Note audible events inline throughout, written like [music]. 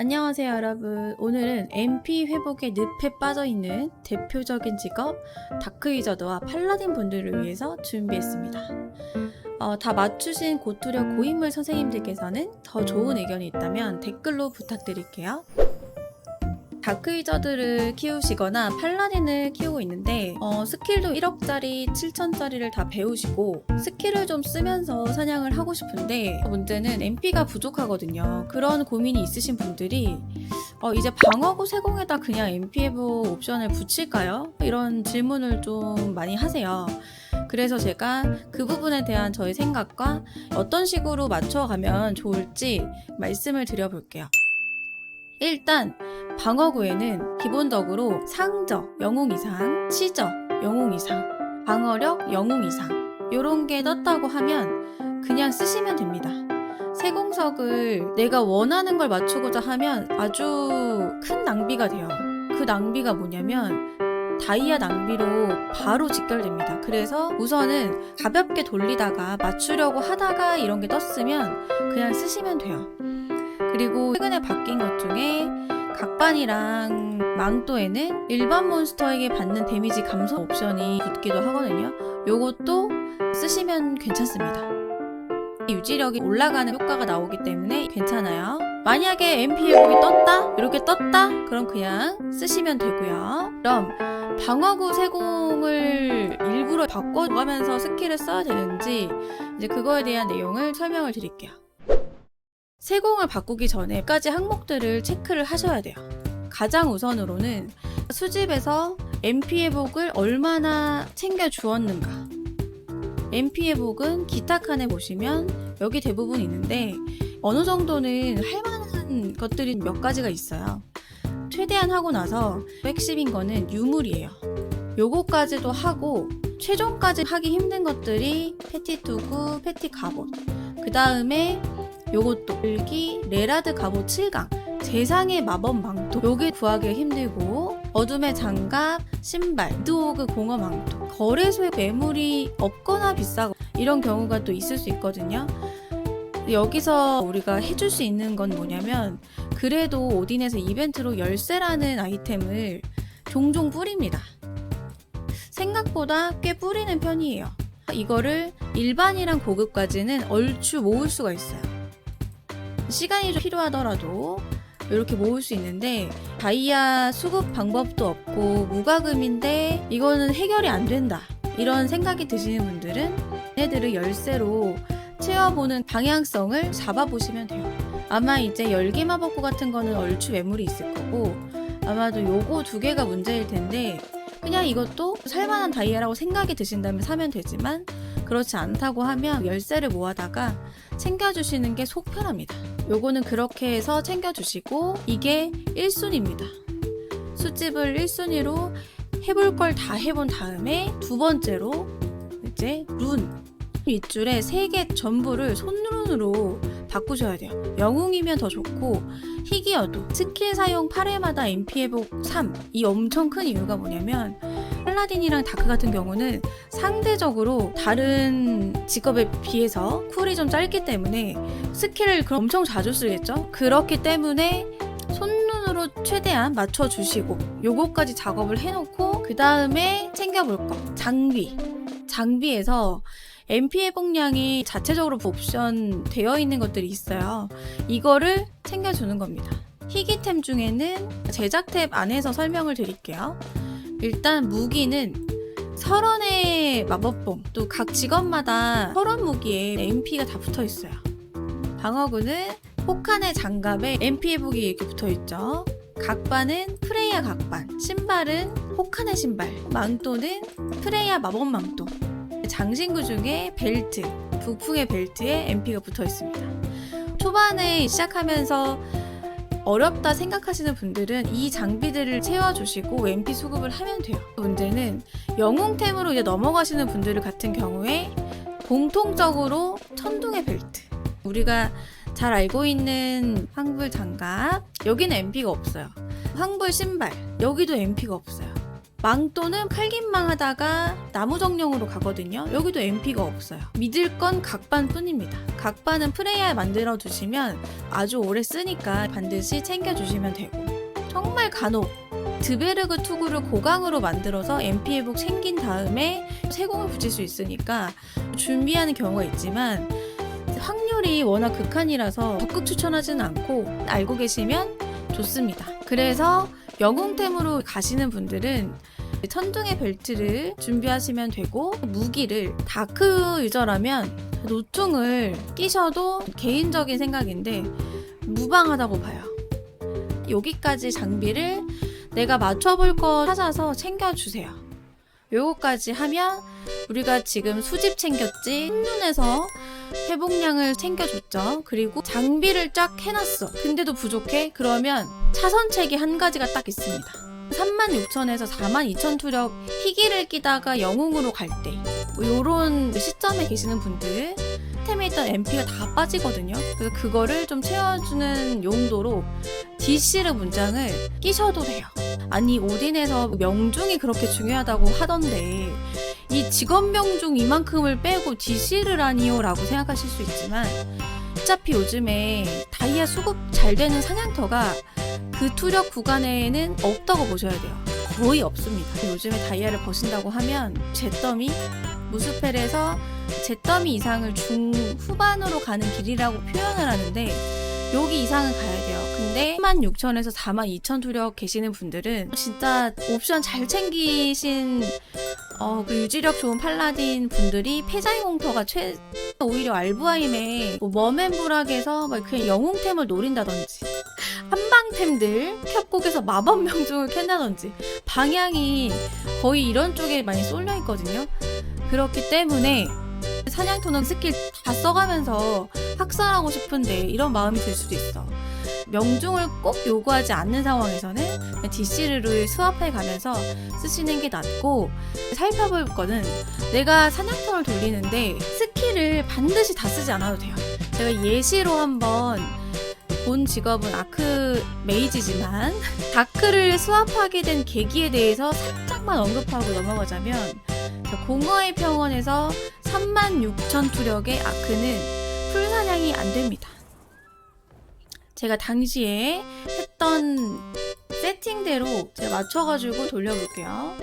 안녕하세요 여러분. 오늘은 MP 회복의 늪에 빠져있는 대표적인 직업 다크위저드와 팔라딘 분들을 위해서 준비했습니다. 어, 다 맞추신 고투력 고인물 선생님들께서는 더 좋은 의견이 있다면 댓글로 부탁드릴게요 다크위저드를 키우시거나 팔라딘을 키우고 있는데 어, 스킬도 1억짜리, 7천짜리를 다 배우시고 스킬을 좀 쓰면서 사냥을 하고 싶은데 문제는 MP가 부족하거든요. 그런 고민이 있으신 분들이 어, 이제 방어구 세공에다 그냥 MP 해보 옵션을 붙일까요? 이런 질문을 좀 많이 하세요. 그래서 제가 그 부분에 대한 저의 생각과 어떤 식으로 맞춰가면 좋을지 말씀을 드려볼게요. 일단 방어구에는 기본적으로 상저 영웅 이상, 치저 영웅 이상, 방어력 영웅 이상 요런 게 떴다고 하면 그냥 쓰시면 됩니다. 세공석을 내가 원하는 걸 맞추고자 하면 아주 큰 낭비가 돼요. 그 낭비가 뭐냐면 다이아 낭비로 바로 직결됩니다. 그래서 우선은 가볍게 돌리다가 맞추려고 하다가 이런 게 떴으면 그냥 쓰시면 돼요. 그리고 최근에 바뀐 것 중에 각반이랑 망토에는 일반 몬스터에게 받는 데미지 감소 옵션이 붙기도 하거든요. 요것도 쓰시면 괜찮습니다. 유지력이 올라가는 효과가 나오기 때문에 괜찮아요. 만약에 MP 회복이 떴다? 이렇게 떴다? 그럼 그냥 쓰시면 되고요. 그럼 방어구 세공을 일부러 바꿔가면서 스킬을 써야 되는지 이제 그거에 대한 내용을 설명을 드릴게요. 세공을 바꾸기 전에 몇 가지 항목들을 체크를 하셔야 돼요. 가장 우선으로는 수집에서 MP 회복을 얼마나 챙겨 주었는가. MP 회복은 기타 칸에 보시면 여기 대부분 있는데 어느 정도는 할 만한 것들이 몇 가지가 있어요. 최대한 하고 나서 핵심인 거는 유물이에요. 요거까지도 하고 최종까지 하기 힘든 것들이 패티 투구, 패티 갑옷. 그 다음에 요것도 일기 레라드 갑옷 7강 세상의 마법 망토. 요게 구하기 힘들고 어둠의 장갑 신발 드오그 공허 망토. 거래소에 매물이 없거나 비싸고 이런 경우가 또 있을 수 있거든요. 여기서 우리가 해줄 수 있는 건 뭐냐면 그래도 오딘에서 이벤트로 열쇠라는 아이템을 종종 뿌립니다. 생각보다 꽤 뿌리는 편이에요. 이거를 일반이랑 고급까지는 얼추 모을 수가 있어요 시간이 좀 필요하더라도 이렇게 모을 수 있는데 다이아 수급 방법도 없고 무과금인데 이거는 해결이 안 된다 이런 생각이 드시는 분들은 얘들을 열쇠로 채워보는 방향성을 잡아보시면 돼요 아마 이제 열기 마법구 같은 거는 얼추 매물이 있을 거고 아마도 요거 두 개가 문제일 텐데 그냥 이것도 살만한 다이아라고 생각이 드신다면 사면 되지만 그렇지 않다고 하면 열쇠를 모아다가 챙겨주시는 게 속 편합니다. 요거는 그렇게 해서 챙겨주시고 이게 1순위입니다. 수집을 1순위로 해볼 걸 다 해본 다음에 두 번째로 이제 룬 윗줄에 세 개 전부를 손run으로 바꾸셔야 돼요. 영웅이면 더 좋고 희귀여도 스킬 사용 8회마다 MP 회복 3. 이 엄청 큰 이유가 뭐냐면 팔라딘이랑 다크 같은 경우는 상대적으로 다른 직업에 비해서 쿨이 좀 짧기 때문에 스킬을 엄청 자주 쓰겠죠? 그렇기 때문에 손눈으로 최대한 맞춰주시고 요거까지 작업을 해놓고 그 다음에 챙겨볼 거. 장비. 장비에서 MP 회복량이 자체적으로 옵션 되어 있는 것들이 있어요. 이거를 챙겨주는 겁니다. 희귀템 중에는 제작 탭 안에서 설명을 드릴게요 일단 무기는 설원의 마법봉 또 각 직업마다 설원 무기에 MP가 다 붙어 있어요. 방어구는 혹한의 장갑에 MP 회복이 이렇게 붙어 있죠. 각반은 프레이야 각반, 신발은 혹한의 신발, 망토는 프레이야 마법 망토. 장신구 중에 벨트, 북풍의 벨트에 MP가 붙어 있습니다. 초반에 시작하면서 어렵다 생각하시는 분들은 이 장비들을 채워주시고 MP 수급을 하면 돼요. 문제는 영웅템으로 이제 넘어가시는 분들 같은 경우에 공통적으로 천둥의 벨트. 우리가 잘 알고 있는 황불 장갑. 여기는 MP가 없어요. 황불 신발. 여기도 MP가 없어요. 망토는 칼김망 하다가 나무 정령으로 가거든요. 여기도 MP가 없어요. 믿을 건 각반 뿐입니다. 각반은 프레이에 만들어 두시면 아주 오래 쓰니까 반드시 챙겨 주시면 되고. 정말 간혹 드베르그 투구를 고강으로 만들어서 MP 회복 챙긴 다음에 세공을 붙일 수 있으니까 준비하는 경우가 있지만 확률이 워낙 극한이라서 적극 추천하지는 않고 알고 계시면 좋습니다. 그래서 영웅템으로 가시는 분들은 천둥의 벨트를 준비하시면 되고 무기를 다크 유저라면 노퉁을 끼셔도 개인적인 생각인데 무방하다고 봐요. 여기까지 장비를 내가 맞춰볼 거 찾아서 챙겨주세요. 요거까지 하면 우리가 지금 수집 챙겼지 한눈에서 회복량을 챙겨줬죠. 그리고 장비를 쫙 해놨어. 근데도 부족해? 그러면 차선책이 한 가지가 딱 있습니다. 36,000에서 42,000 투력 희귀를 끼다가 영웅으로 갈 때, 뭐 요런 시점에 계시는 분들, 템에 있던 MP가 다 빠지거든요. 그래서 그거를 좀 채워주는 용도로 DC르 문장을 끼셔도 돼요. 아니, 오딘에서 명중이 그렇게 중요하다고 하던데, 이 직업 명중 이만큼을 빼고 DC르라니요? 라고 생각하실 수 있지만, 어차피 요즘에 다이아 수급 잘 되는 사냥터가 그 투력 구간에는 없다고 보셔야 돼요. 거의 없습니다. 요즘에 다이아를 버신다고 하면 잿더미, 무스펠에서 잿더미 이상을 중후반으로 가는 길이라고 표현을 하는데 여기 이상은 가야 돼요. 근데 16,000에서 42,000 투력 계시는 분들은 진짜 옵션 잘 챙기신 어, 그 유지력 좋은 팔라딘 분들이 패자의 공터가 최 오히려 알부하임에 뭐 머맨부락에서 막 그냥 영웅템을 노린다든지 한방템들 협곡에서 마법 명중을 캔다든지 방향이 거의 이런 쪽에 많이 쏠려 있거든요. 그렇기 때문에 사냥 토는 스킬 다 써가면서 학살하고 싶은데 이런 마음이 들 수도 있어. 명중을 꼭 요구하지 않는 상황에서는 DC를 스왑해 가면서 쓰시는 게 낫고 살펴볼 거는 내가 사냥터를 돌리는데 스킬을 반드시 다 쓰지 않아도 돼요. 제가 예시로 한번 본 직업은 아크 메이지지만 다크를 스왑하게 된 계기에 대해서 살짝만 언급하고 넘어가자면 자, 공허의 평원에서 36,000 투력의 아크는 풀 사냥이 안 됩니다. 제가 당시에 했던 세팅대로 제가 맞춰가지고 돌려볼게요.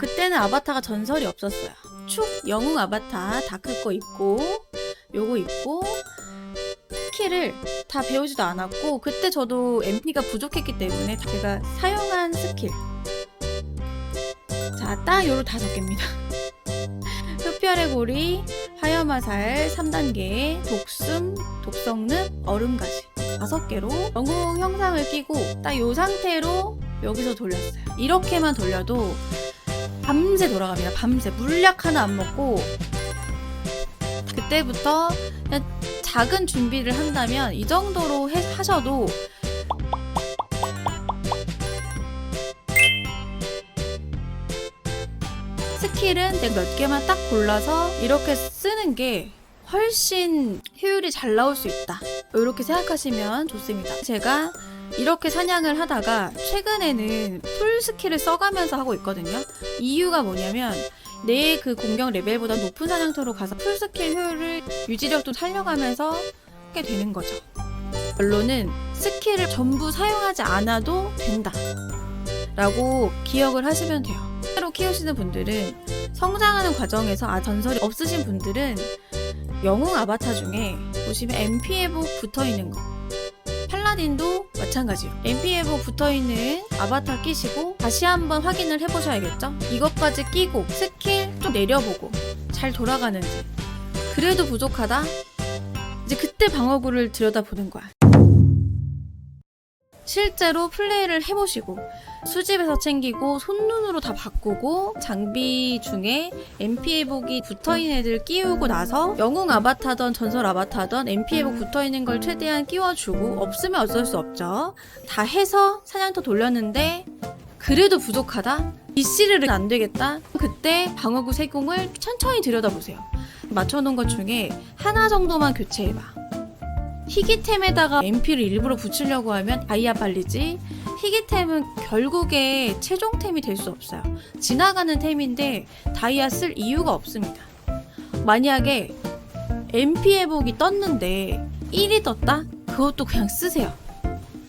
그때는 아바타가 전설이 없었어요. 축 영웅 아바타 다크 거 입고 요거 입고 스킬을 다 배우지도 않았고 그때 저도 MP가 부족했기 때문에 제가 사용한 스킬 자, 딱 요로 다섯 개입니다. 흡혈의 고리, 화염화살 3단계, 독숨, 독성늪, 얼음가시 다섯 개로 영웅 형상을 끼고 딱 요 상태로 여기서 돌렸어요. 이렇게만 돌려도 밤새 돌아갑니다. 밤새 물약 하나 안 먹고 그때부터 그냥 작은 준비를 한다면 이 정도로 해- 하셔도 스킬은 몇 개만 딱 골라서 이렇게 쓰는 게 훨씬 효율이 잘 나올 수 있다. 이렇게 생각하시면 좋습니다. 제가 이렇게 사냥을 하다가 최근에는 풀 스킬을 써가면서 하고 있거든요. 이유가 뭐냐면 내 그 공격 레벨보다 높은 사냥터로 가서 풀 스킬 효율을 유지력도 살려가면서 하게 되는 거죠. 결론은 스킬을 전부 사용하지 않아도 된다. 라고 기억을 하시면 돼요. 새로 키우시는 분들은 성장하는 과정에서 아 전설이 없으신 분들은 영웅 아바타 중에 보시면 MP 회복 붙어 있는 거. 팔라딘도 마찬가지요. MP 회복 붙어 있는 아바타 끼시고 다시 한번 확인을 해보셔야겠죠? 이것까지 끼고 스킬 좀 내려보고 잘 돌아가는지. 그래도 부족하다? 이제 그때 방어구를 들여다보는 거야. 실제로 플레이를 해보시고 수집에서 챙기고 손눈으로 다 바꾸고 장비 중에 MP 회복이 붙어있는 애들 끼우고 나서 영웅 아바타던 전설 아바타던 MP 회복 붙어있는 걸 최대한 끼워주고 없으면 어쩔 수 없죠 다 해서 사냥터 돌렸는데 그래도 부족하다? DC를 안 되겠다? 그때 방어구 세공을 천천히 들여다보세요 맞춰놓은 것 중에 하나 정도만 교체해봐 희귀템에다가 MP를 일부러 붙이려고 하면 다이아 빨리지 희귀템은 결국에 최종템이 될 수 없어요. 지나가는 템인데 다이아 쓸 이유가 없습니다. 만약에 MP 회복이 떴는데 1이 떴다? 그것도 그냥 쓰세요.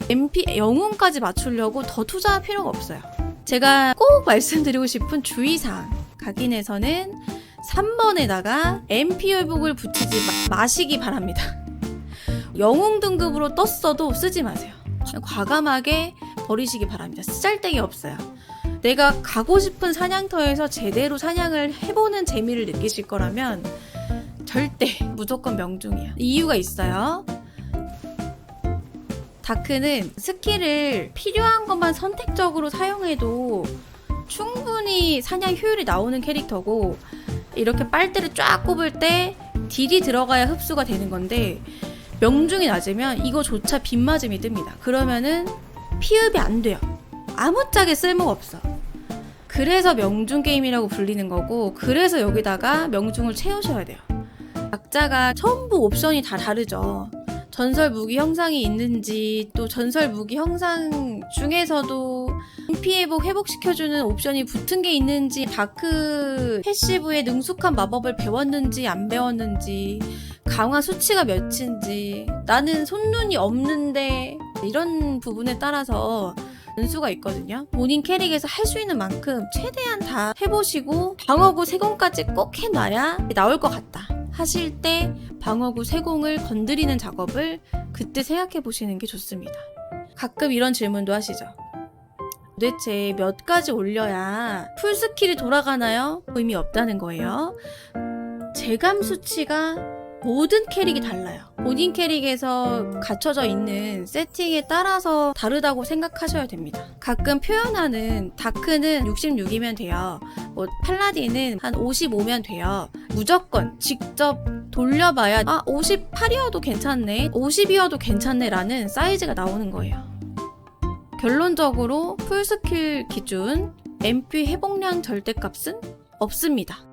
MP 영웅까지 맞추려고 더 투자할 필요가 없어요. 제가 꼭 말씀드리고 싶은 주의사항. 각인에서는 3번에다가 MP 회복을 붙이지 마, 마시기 바랍니다. 영웅 등급으로 떴어도 쓰지 마세요. 과감하게 버리시기 바랍니다. 쓰잘데기 없어요. 내가 가고 싶은 사냥터에서 제대로 사냥을 해보는 재미를 느끼실 거라면 절대 [laughs] 무조건 명중이야. 이유가 있어요. 다크는 스킬을 필요한 것만 선택적으로 사용해도 충분히 사냥 효율이 나오는 캐릭터고 이렇게 빨대를 쫙 꼽을 때 딜이 들어가야 흡수가 되는 건데 명중이 낮으면 이거조차 빗맞음이 뜹니다. 그러면은 피흡이 안 돼요. 아무짝에 쓸모가 없어. 그래서 명중 게임이라고 불리는 거고 그래서 여기다가 명중을 채우셔야 돼요. 각자가 전부 옵션이 다 다르죠. 전설 무기 형상이 있는지 또 전설 무기 형상 중에서도 MP 회복 회복시켜주는 옵션이 붙은 게 있는지 다크 패시브에 능숙한 마법을 배웠는지 안 배웠는지 강화 수치가 몇인지 나는 손눈이 없는데 이런 부분에 따라서 변수가 있거든요. 본인 캐릭에서 할 수 있는 만큼 최대한 다 해보시고 방어구 세공까지 꼭 해놔야 나올 것 같다. 하실 때 방어구 세공을 건드리는 작업을 그때 생각해 보시는 게 좋습니다. 가끔 이런 질문도 하시죠. 도대체 몇 가지 올려야 풀 스킬이 돌아가나요? 의미 없다는 거예요. 재감 수치가 모든 캐릭이 달라요. 본인 캐릭에서 갖춰져 있는 세팅에 따라서 다르다고 생각하셔야 됩니다. 가끔 표현하는 다크는 66이면 돼요. 뭐 팔라딘은 한 55면 돼요. 무조건 직접 돌려봐야 아 58이어도 괜찮네, 50이어도 괜찮네라는 사이즈가 나오는 거예요. 결론적으로 풀스킬 기준 MP 회복량 절대값은 없습니다.